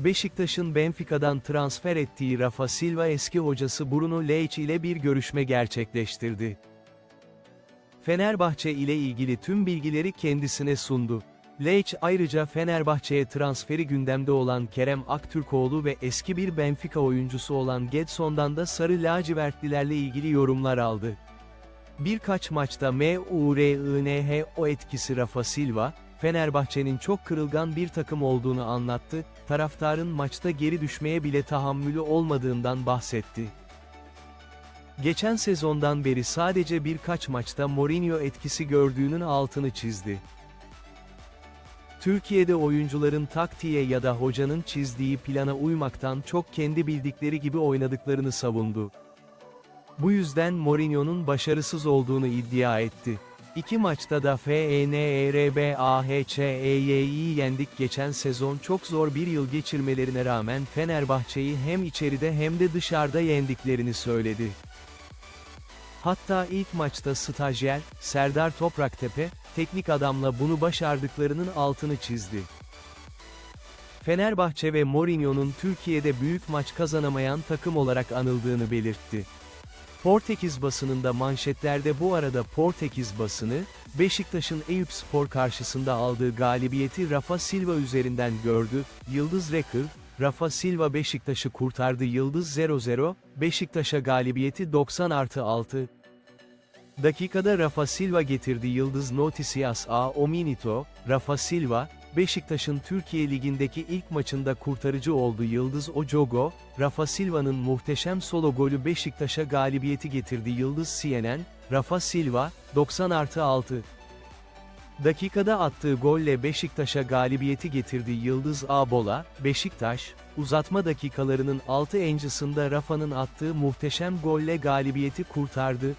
Beşiktaş'ın Benfica'dan transfer ettiği Rafa Silva eski hocası Bruno Lage ile bir görüşme gerçekleştirdi. Fenerbahçe ile ilgili tüm bilgileri kendisine sundu. Lage ayrıca Fenerbahçe'ye transferi gündemde olan Kerem Aktürkoğlu ve eski bir Benfica oyuncusu olan Gedson'dan da sarı lacivertlilerle ilgili yorumlar aldı. Birkaç maçta MURINHO etkisi Rafa Silva, Fenerbahçe'nin çok kırılgan bir takım olduğunu anlattı, taraftarın maçta geri düşmeye bile tahammülü olmadığından bahsetti. Geçen sezondan beri sadece birkaç maçta Mourinho etkisi gördüğünün altını çizdi. Türkiye'de oyuncuların taktiğe ya da hocanın çizdiği plana uymaktan çok kendi bildikleri gibi oynadıklarını savundu. Bu yüzden Mourinho'nun başarısız olduğunu iddia etti. İki maçta da E FENERBAHÇEY'yi yendik geçen sezon çok zor bir yıl geçirmelerine rağmen Fenerbahçe'yi hem içeride hem de dışarıda yendiklerini söyledi. Hatta ilk maçta stajyer, Serdar Topraktepe, teknik adamla bunu başardıklarının altını çizdi. Fenerbahçe ve Mourinho'nun Türkiye'de büyük maç kazanamayan takım olarak anıldığını belirtti. Portekiz basınında manşetlerde bu arada Portekiz basını, Beşiktaş'ın Eyüpspor karşısında aldığı galibiyeti Rafa Silva üzerinden gördü, Yıldız Rekır, Rafa Silva Beşiktaş'ı kurtardı Yıldız 0-0, Beşiktaş'a galibiyeti 90 artı 6. Dakikada Rafa Silva getirdi Yıldız Noticias A Ominito, Rafa Silva, Beşiktaş'ın Türkiye Ligi'ndeki ilk maçında kurtarıcı oldu Yıldız Ojogo, Rafa Silva'nın muhteşem solo golü Beşiktaş'a galibiyeti getirdi Yıldız CNN, Rafa Silva, 90 artı 6. Dakikada attığı golle Beşiktaş'a galibiyeti getirdi Yıldız Abola, Beşiktaş, uzatma dakikalarının 6 encısında Rafa'nın attığı muhteşem golle galibiyeti kurtardı,